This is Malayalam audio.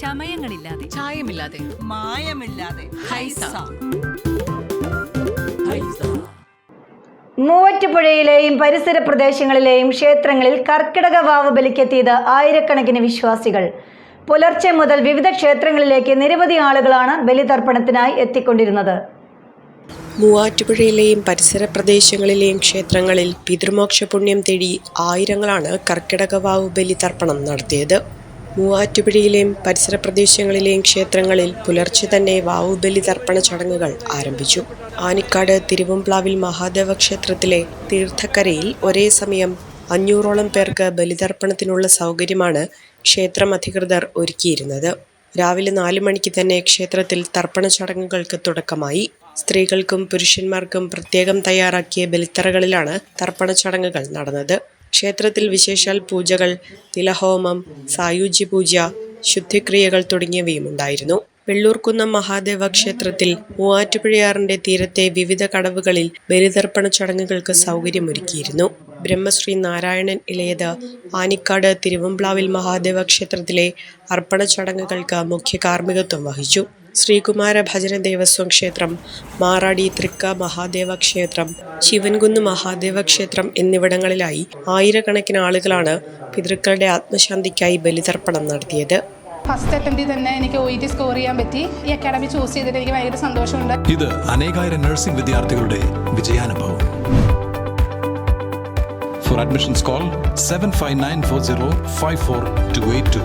ചമയങ്ങളില്ലാതെ. ചായമില്ലാതെ. മായമില്ലാതെ. ഹൈസ. മൂവറ്റുപുഴയിലെയും പരിസര പ്രദേശങ്ങളിലെയും ക്ഷേത്രങ്ങളിൽ കർക്കിടക വാവ് ബലിക്കെത്തിയത് ആയിരക്കണക്കിന് വിശ്വാസികൾ. പുലർച്ചെ മുതൽ വിവിധ ക്ഷേത്രങ്ങളിലേക്ക് നിരവധി ആളുകളാണ് ബലിതർപ്പണത്തിനായി എത്തിക്കൊണ്ടിരുന്നത്. മൂവാറ്റുപുഴയിലെയും പരിസര പ്രദേശങ്ങളിലെയും ക്ഷേത്രങ്ങളിൽ പിതൃമോക്ഷ പുണ്യം തേടി ആയിരങ്ങളാണ് കർക്കിടക കർക്കിടകവാവ് ബലിതർപ്പണം നടത്തിയത്. മൂവാറ്റുപുഴയിലെയും പരിസര പ്രദേശങ്ങളിലെയും ക്ഷേത്രങ്ങളിൽ പുലർച്ചെ തന്നെ വാവുബലി തർപ്പണ ചടങ്ങുകൾ ആരംഭിച്ചു. ആനിക്കാട് തിരുവമ്പ്ലാവിൽ മഹാദേവ ക്ഷേത്രത്തിലെ തീർത്ഥക്കരയിൽ ഒരേ സമയം അഞ്ഞൂറോളം പേർക്ക് ബലിതർപ്പണത്തിനുള്ള സൗകര്യമാണ് ക്ഷേത്രം അധികൃതർ ഒരുക്കിയിരുന്നത്. രാവിലെ നാല് മണിക്ക് തന്നെ ക്ഷേത്രത്തിൽ തർപ്പണ ചടങ്ങുകൾക്ക് തുടക്കമായി. സ്ത്രീകൾക്കും പുരുഷന്മാർക്കും പ്രത്യേകം തയ്യാറാക്കിയ ബലിത്തറകളിലാണ് തർപ്പണ ചടങ്ങുകൾ നടന്നത്. ക്ഷേത്രത്തിൽ വിശേഷാൽ പൂജകൾ തിലഹോമം സായുജ്യ പൂജ ശുദ്ധിക്രിയകൾ തുടങ്ങിയവയും ഉണ്ടായിരുന്നു. വെള്ളൂർക്കുന്നം മഹാദേവ ക്ഷേത്രത്തിൽ മൂവാറ്റുപുഴയാറിന്റെ തീരത്തെ വിവിധ കടവുകളിൽ ബലിതർപ്പണ ചടങ്ങുകൾക്ക് സൗകര്യമൊരുക്കിയിരുന്നു. ബ്രഹ്മശ്രീ നാരായണൻ ഇളയത് ആനിക്കാട് തിരുവമ്പ്ലാവിൽ മഹാദേവ ക്ഷേത്രത്തിലെ അർപ്പണ ചടങ്ങുകൾക്ക് മുഖ്യ കാർമ്മികത്വം വഹിച്ചു. ശ്രീകുമാര ഭജന ദേവസ്വം ക്ഷേത്രം മാറാടി തൃക്ക മഹാദേവ ക്ഷേത്രം ശിവൻകുന്ന് മഹാദേവ ക്ഷേത്രം എന്നിവിടങ്ങളിലായി ആയിരക്കണക്കിന് ആളുകളാണ് പിതൃക്കളുടെ ആത്മശാന്തിക്കായി ബലിതർപ്പണം നടത്തിയത്. ഫസ്റ്റ് അറ്റംപ്റ്റിൽ തന്നെ എനിക്ക് ഒ ടി സ്കോർ ചെയ്യാൻ പറ്റി. ഈ അക്കാഡമി ചൂസ് ചെയ്തിട്ട് എനിക്ക് ഭയങ്കര സന്തോഷമുണ്ട്. ഇത് അനേകായിരം നഴ്സിംഗ് വിദ്യാർത്ഥികളുടെ വിജയാനുഭവം. For admissions call seven five nine four zero five four two eight two